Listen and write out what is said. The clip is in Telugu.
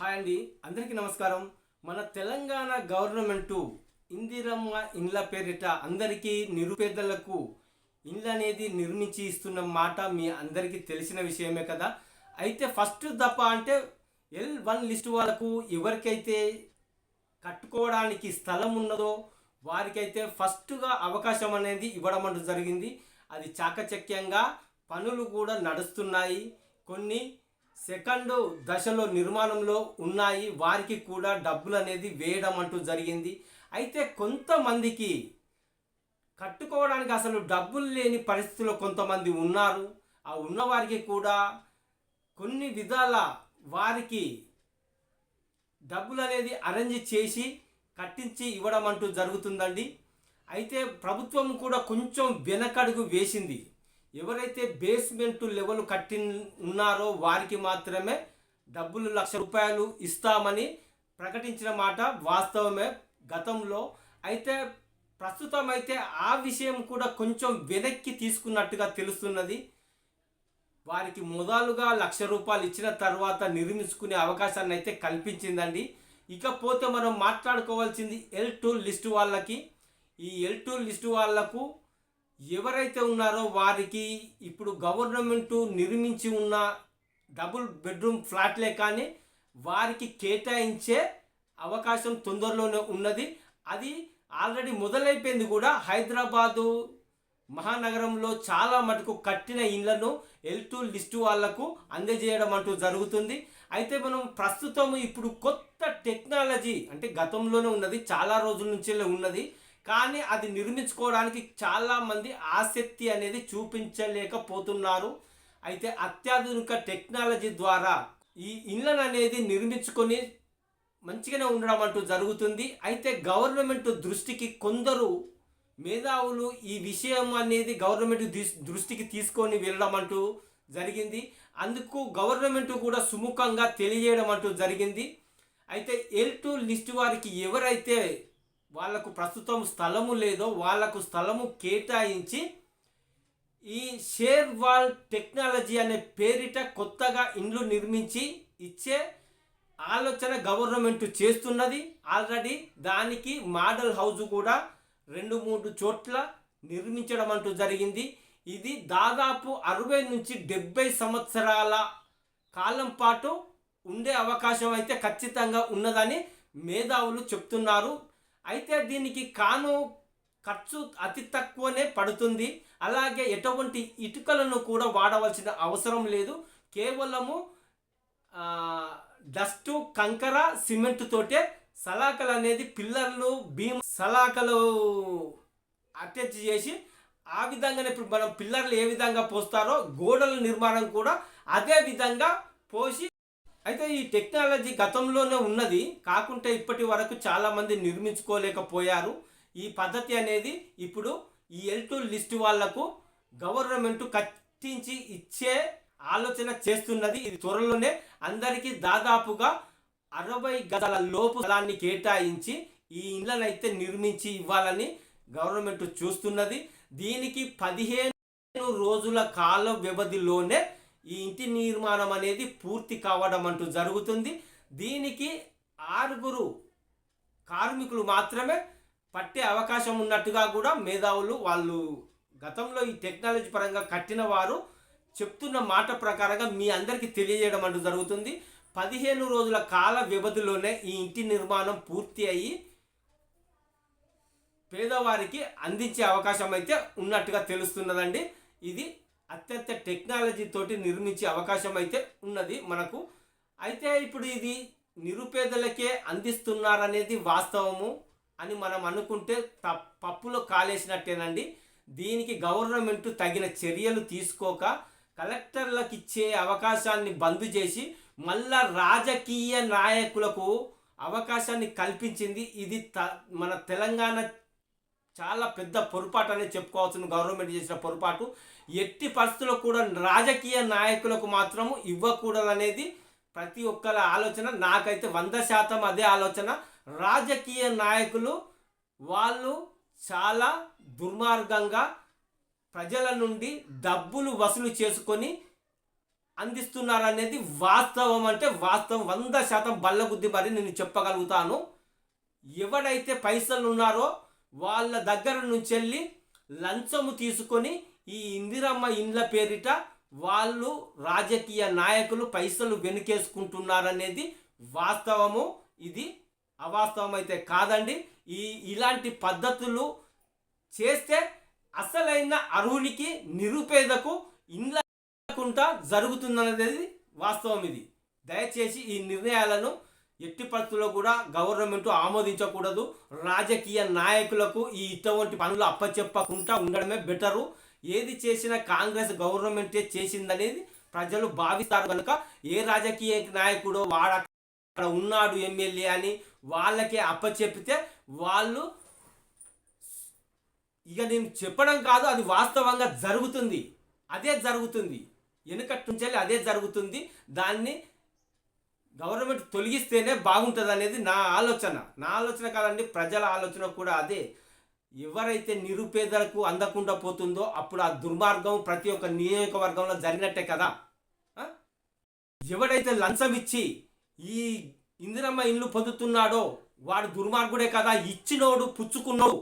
హాయ్ అండి అందరికీ నమస్కారం. మన తెలంగాణ గవర్నమెంటు ఇందిరమ్మ ఇండ్ల పేరిట అందరికీ నిరుపేదలకు ఇండ్లు అనేది నిర్మించి ఇస్తున్న మాట మీ అందరికీ తెలిసిన విషయమే కదా. అయితే ఫస్ట్ దప్ప అంటే ఎల్ వన్ లిస్ట్ వాళ్ళకు ఎవరికైతే కట్టుకోవడానికి స్థలం ఉన్నదో వారికైతే ఫస్ట్గా అవకాశం అనేది ఇవ్వడం అంటూ జరిగింది. అది చాకచక్యంగా పనులు కూడా నడుస్తున్నాయి. కొన్ని సెకండ్ దశలో నిర్మాణంలో ఉన్నాయి. వారికి కూడా డబ్బులు అనేది వేయడం అంటూ జరిగింది. అయితే కొంతమందికి కట్టుకోవడానికి అసలు డబ్బులు లేని పరిస్థితుల్లో కొంతమంది ఉన్నారు. ఆ ఉన్నవారికి కూడా కొన్ని విధాల వారికి డబ్బులు అనేది అరేంజ్ చేసి కట్టించి ఇవ్వడం అంటూ జరుగుతుందండి. అయితే ప్రభుత్వం కూడా కొంచెం వెనకడుగు వేసింది. ఎవరైతే బేస్మెంట్ లెవెల్ కట్టి ఉన్నారో వారికి మాత్రమే డబ్బులు లక్ష రూపాయలు ఇస్తామని ప్రకటించిన మాట వాస్తవమే గతంలో. అయితే ప్రస్తుతం అయితే ఆ విషయం కూడా కొంచెం వెనక్కి తీసుకున్నట్టుగా తెలుస్తున్నది. వారికి మొదలుగా లక్ష రూపాయలు ఇచ్చిన తర్వాత నిర్మించుకునే అవకాశాన్ని అయితే కల్పించిందండి. ఇకపోతే మనం మాట్లాడుకోవాల్సింది ఎల్ టూ లిస్టు వాళ్ళకి. ఈ ఎల్ టూ లిస్టు వాళ్ళకు ఎవరైతే ఉన్నారో వారికి ఇప్పుడు గవర్నమెంట్ నిర్మించి ఉన్న డబుల్ బెడ్రూమ్ ఫ్లాట్లే కానీ వారికి కేటాయించే అవకాశం తొందరలోనే ఉన్నది. అది ఆల్రెడీ మొదలైపోయింది కూడా. హైదరాబాదు మహానగరంలో చాలా మటుకు కట్టిన ఇళ్ళను ఎల్ టూ లిస్టు వాళ్ళకు అందజేయడం అంటూ జరుగుతుంది. అయితే మనం ప్రస్తుతం ఇప్పుడు కొత్త టెక్నాలజీ అంటే గతంలోనే ఉన్నది చాలా రోజుల నుంచే ఉన్నది. కానీ అది నిర్మించుకోవడానికి చాలామంది ఆసక్తి అనేది చూపించలేకపోతున్నారు. అయితే అత్యాధునిక టెక్నాలజీ ద్వారా ఈ ఇళ్ళను అనేది నిర్మించుకొని మంచిగానే ఉండడం అంటూ జరుగుతుంది. అయితే గవర్నమెంట్ దృష్టికి కొందరు మేధావులు ఈ విషయం అనేది గవర్నమెంట్ దృష్టికి తీసుకొని వెళ్ళడం అంటూ జరిగింది. అందుకు గవర్నమెంట్ కూడా సుముఖంగా తెలియజేయడం అంటూ జరిగింది. అయితే ఎల్ టూ లిస్ట్ వారికి ఎవరైతే వాళ్ళకు ప్రస్తుతం స్థలము లేదో వాళ్ళకు స్థలము కేటాయించి ఈ షేర్ వాల్ టెక్నాలజీ అనే పేరిట కొత్తగా ఇండ్లు నిర్మించి ఇచ్చే ఆలోచన గవర్నమెంట్ చేస్తున్నది. ఆల్రెడీ దానికి మోడల్ హౌస్ కూడా రెండు మూడు చోట్ల నిర్మించడం అంటూ జరిగింది. ఇది దాదాపు అరవై నుంచి డెబ్బై సంవత్సరాల కాలం పాటు ఉండే అవకాశం అయితే ఖచ్చితంగా ఉన్నదని మేధావులు చెప్తున్నారు. అయితే దీనికి కాను ఖర్చు అతి తక్కువనే పడుతుంది. అలాగే ఎటువంటి ఇటుకలను కూడా వాడవలసిన అవసరం లేదు. కేవలము డస్టు కంకర సిమెంట్ తోటే సలాకలు అనేది పిల్లర్లు భీమ్ సలాకలు అటాచ్ చేసి ఆ విధంగానే ఇప్పుడు మనం పిల్లర్లు ఏ విధంగా పోస్తారో గోడల నిర్మాణం కూడా అదే విధంగా పోసి అయితే ఈ టెక్నాలజీ గతంలోనే ఉన్నది కాకుంటే ఇప్పటి వరకు చాలామంది నిర్మించుకోలేకపోయారు. ఈ పద్ధతి అనేది ఇప్పుడు ఈ ఎల్ టూ లిస్ట్ వాళ్ళకు గవర్నమెంట్ కట్టించి ఇచ్చే ఆలోచన చేస్తున్నది. ఇది త్వరలోనే అందరికీ దాదాపుగా అరవై గజాల లోపు స్థలాన్ని కేటాయించి ఈ ఇళ్ళనైతే నిర్మించి ఇవ్వాలని గవర్నమెంట్ చూస్తున్నది. దీనికి పదిహేను రోజుల కాల వ్యవధిలోనే ఈ ఇంటి నిర్మాణం అనేది పూర్తి కావడం అంటూ జరుగుతుంది. దీనికి ఆరుగురు కార్మికులు మాత్రమే పట్టే అవకాశం ఉన్నట్టుగా కూడా మేధావులు వాళ్ళు గతంలో ఈ టెక్నాలజీ పరంగా కట్టిన వారు చెప్తున్న మాట ప్రకారంగా మీ అందరికీ తెలియజేయడం అంటూ జరుగుతుంది. పదిహేను రోజుల కాల వ్యవధిలోనే ఈ ఇంటి నిర్మాణం పూర్తి అయ్యి పేదవారికి అందించే అవకాశం అయితే ఉన్నట్టుగా తెలుస్తున్నదండి. ఇది అత్యంత టెక్నాలజీ తోటి నిర్మించే అవకాశం అయితే ఉన్నది మనకు. అయితే ఇప్పుడు ఇది నిరుపేదలకే అందిస్తున్నారనేది వాస్తవము అని మనం అనుకుంటే త- పప్పులో కాలేసినట్టేనండి. దీనికి గవర్నమెంట్ తగిన చర్యలు తీసుకోక కలెక్టర్లకు ఇచ్చే అవకాశాన్ని బంద్ చేసి మళ్ళా రాజకీయ నాయకులకు అవకాశాన్ని కల్పించింది ఇది త మన తెలంగాణ చాలా పెద్ద పొరపాటు అనేది చెప్పుకోవాల్సిన గవర్నమెంట్ చేసిన పొరపాటు. ఎట్టి పరిస్థితుల్లో కూడా రాజకీయ నాయకులకు మాత్రము ఇవ్వకూడదనేది ప్రతి ఒక్కరి ఆలోచన. నాకైతే వంద శాతం అదే ఆలోచన. రాజకీయ నాయకులు వాళ్ళు చాలా దుర్మార్గంగా ప్రజల నుండి డబ్బులు వసూలు చేసుకొని అందిస్తున్నారనేది వాస్తవం అంటే వాస్తవం. వంద శాతం బల్లగుద్ది మరి నేను చెప్పగలుగుతాను. ఎవడైతే పైసలు ఉన్నారో వాళ్ళ దగ్గర నుంచి వెళ్ళి లంచము తీసుకొని ఈ ఇందిరమ్మ ఇండ్ల పేరిట వాళ్ళు రాజకీయ నాయకులు పైసలు వెనుకేసుకుంటున్నారనేది వాస్తవము. ఇది అవాస్తవం అయితే కాదండి. ఈ ఇలాంటి పద్ధతులు చేస్తే అసలైన అర్హునికి నిరుపేదకు ఇండ్లకుండా జరుగుతుందనేది వాస్తవం ఇది. దయచేసి ఈ నిర్ణయాలను ఎట్టి పరిస్థితుల్లో కూడా గవర్నమెంట్ ఆమోదించకూడదు. రాజకీయ నాయకులకు ఈ ఇటువంటి పనులు అప్పచెప్పకుండా ఉండడమే బెటరు. ఏది చేసినా కాంగ్రెస్ గవర్నమెంటే చేసిందనేది ప్రజలు భావిస్తారు కనుక ఏ రాజకీయ నాయకుడో వాడ అక్కడ ఉన్నాడు ఎమ్మెల్యే అని వాళ్ళకే అప్పచెప్పితే వాళ్ళు ఇక నేను చెప్పడం కాదు అది వాస్తవంగా జరుగుతుంది. అదే జరుగుతుంది. వెనుకటి అదే జరుగుతుంది. దాన్ని గవర్నమెంట్ తొలగిస్తేనే బాగుంటుంది అనేది నా ఆలోచన. నా ఆలోచన కాదండి ప్రజల ఆలోచన కూడా అదే. ఎవరైతే నిరుపేదలకు అందకుండా పోతుందో అప్పుడు ఆ దుర్మార్గం ప్రతి ఒక్క నియోజకవర్గంలో జరిగినట్టే కదా. ఎవడైతే లంచం ఇచ్చి ఈ ఇందిరమ్మ ఇల్లు పొందుతున్నాడో వాడు దుర్మార్గుడే కదా ఇచ్చినోడు పుచ్చుకున్నోడు.